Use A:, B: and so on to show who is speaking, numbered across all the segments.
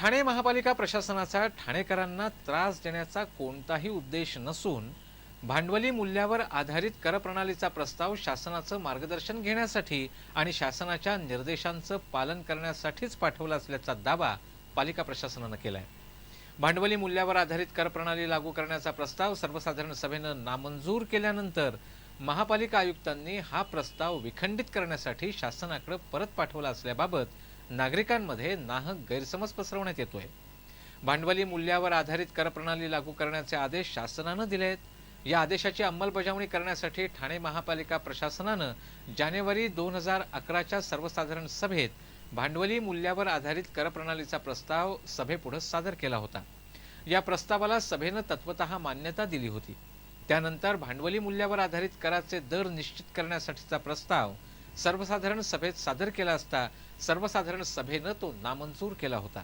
A: ठाणे महापालिका प्रशासनाचा ठाणेकरांना त्रास देण्याचा कोणताही उद्देश नसून भांडवली मूल्यावर आधारित कर प्रणालीचा प्रस्ताव शासनाचं मार्गदर्शन घेण्यासाठी आणि शासनाच्या निर्देशांचं पालन करण्यासाठीच पाठवला असल्याचा दावा पालिका प्रशासनानं केला आहे भांडवली मूल्यावर आधारित कर प्रणाली लागू करण्याचा प्रस्ताव सर्वसाधारण सभेनं नामंजूर केल्यानंतर महापालिका आयुक्तांनी हा प्रस्ताव विखंडित करण्यासाठी शासनाकडे परत पाठवला असल्याबाबत नागरिकांमध्ये नाहक गैरसमज पसरवण्यात येतोय. भांडवली मूल्यावर आधारित कर प्रणाली लागू करण्याचे आदेश शासनानं दिले आहेत या आदेशाची अंमलबजावणी करण्यासाठी ठाणे महापालिका प्रशासनानं जानेवारी दोन हजार अकराच्या सर्वसाधारण सभेत भांडवली मूल्यावर आधारित कर प्रणालीचा प्रस्ताव सभेपुढे सादर केला होता. या प्रस्तावाला सभेनं तत्वत मान्यता दिली होती. त्यानंतर भांडवली मूल्यावर आधारित कराचे दर निश्चित करण्यासाठीचा प्रस्ताव सर्वसाधारण सभेत सादर केला असता सर्वसाधारण सभेनं तो नामंजूर केला होता.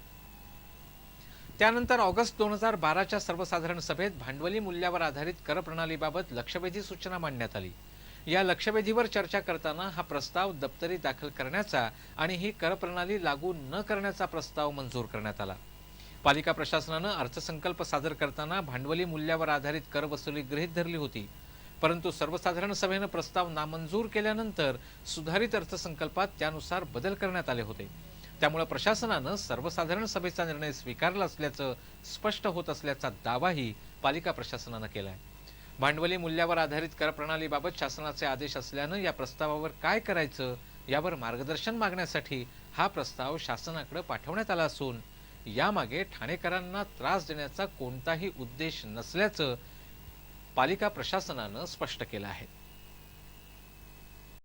A: त्यानंतर ऑगस्ट दोन हजार बाराच्या सर्वसाधारण सभेत भांडवली मूल्यावर आधारित कर प्रणालीबाबत लक्षवेधी सूचना मांडण्यात आली. या लक्षवेधीवर चर्चा करताना हा प्रस्ताव दप्तरी दाखल करण्याचा आणि ही कर प्रणाली लागू न करण्याचा प्रस्ताव मंजूर करण्यात आला. पालिका प्रशासनानं अर्थसंकल्प सादर करताना भांडवली मूल्यावर आधारित कर वसुली गृहीत धरली होती. परंतु सर्वसाधारण सभेनं प्रस्ताव नामंजूर केल्यानंतर सुधारित अर्थसंकल्पात त्यानुसार बदल करण्यात आले होते. त्यामुळे प्रशासनानं सर्वसाधारण सभेचा निर्णय स्वीकारला असल्याचं स्पष्ट होत असल्याचा दावाही पालिका प्रशासनानं केलाय. भांडवली मूल्यावर आधारित कर प्रणालीबाबत शासनाचे आदेश असल्यानं या प्रस्तावावर काय करायचं यावर मार्गदर्शन मागण्यासाठी हा प्रस्ताव शासनाकडे पाठवण्यात आला असून यामागे ठाणेकरांना त्रास देण्याचा कोणताही उद्देश नसल्याचं पालिका प्रशासनानं स्पष्ट केलं आहे.